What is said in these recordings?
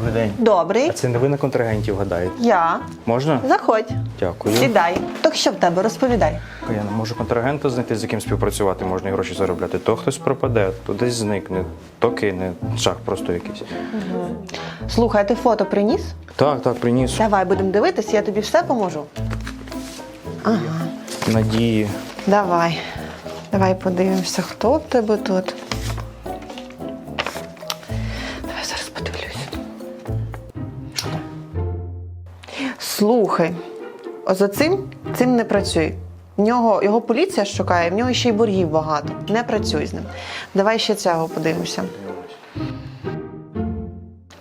день. Добрий. А це не ви на контрагентів гадаєте? Я. Можна? Заходь. Дякую. Сідай. Так що в тебе? Розповідай. Я не можу контрагента знайти, з яким співпрацювати можна і гроші заробляти. То хтось пропаде, то десь зникне, то кине. Жах просто якийсь. Слухай, ти фото приніс? Так, так, приніс. Давай будемо дивитися, я тобі все поможу. Надії. Давай. Давай подивимося, хто в тебе тут. Слухай, за цим цим не працюй. В нього його поліція шукає, в нього ще й боргів багато. Не працюй з ним. Давай ще цього подивимося.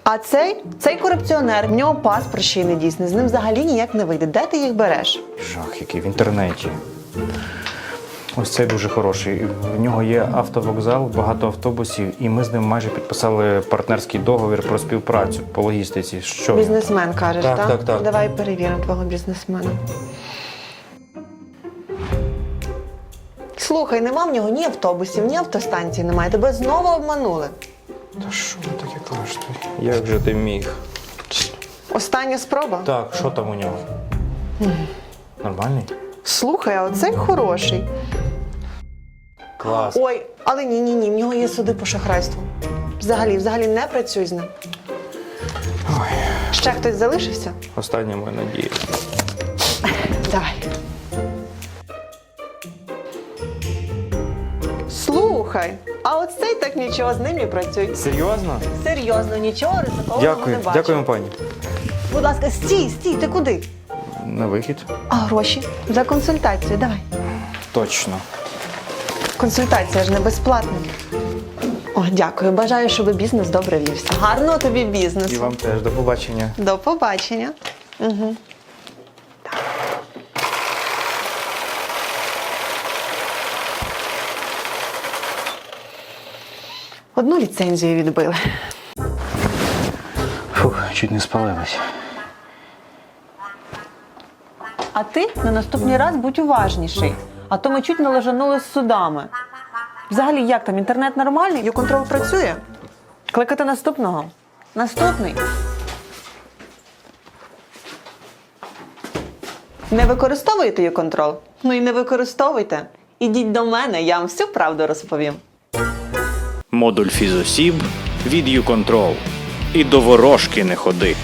А цей, цей корупціонер, в нього паспорт ще й не дійсний, з ним взагалі ніяк не вийде. Де ти їх береш? Жах, який в інтернеті. Ось цей дуже хороший. В нього є автовокзал, багато автобусів, і ми з ним майже підписали партнерський договір про співпрацю по логістиці. Що? Бізнесмен кажеш, Так, так? так, так. Давай перевіримо твого бізнесмена. Слухай, нема в нього ні автобусів, ні автостанції немає. Тебе знову обманули. Та що ви таке кажете? Як же ти міг? Остання спроба. Так, що там у нього? Нормальний? Слухай, а оцей хороший. Клас. Ой, але ні, ні, ні, в нього є суди по шахрайству. Взагалі, взагалі не працюй з ним. Ой, Ще хтось залишився? остання моя надія. Давай. Слухай, а от цей так нічого з ним не працюй. Серйозно? Серйозно, нічого ризикованого Дякую, не бачу. дякуємо, пані. Будь ласка, стій, стій, ти куди? На вихід? А гроші за консультацію, давай. Точно. Консультація ж не безплатна. О, дякую. Бажаю, щоб бізнес добре вівся. Гарного тобі І вам теж до побачення. До побачення. Угу. Одну ліцензію відбили. Фух, чуть не спалилась. А ти на наступний раз будь уважніший. А то ми чуть не лежанули з судами. Взагалі, як там інтернет нормальний? Юконтрол працює? Кликати наступного. Наступний. Не використовуєте юконтрол? Ну і не використовуйте. Ідіть до мене, я вам всю правду розповім. Модуль фізосіб від YouControl. І до ворожки не ходи.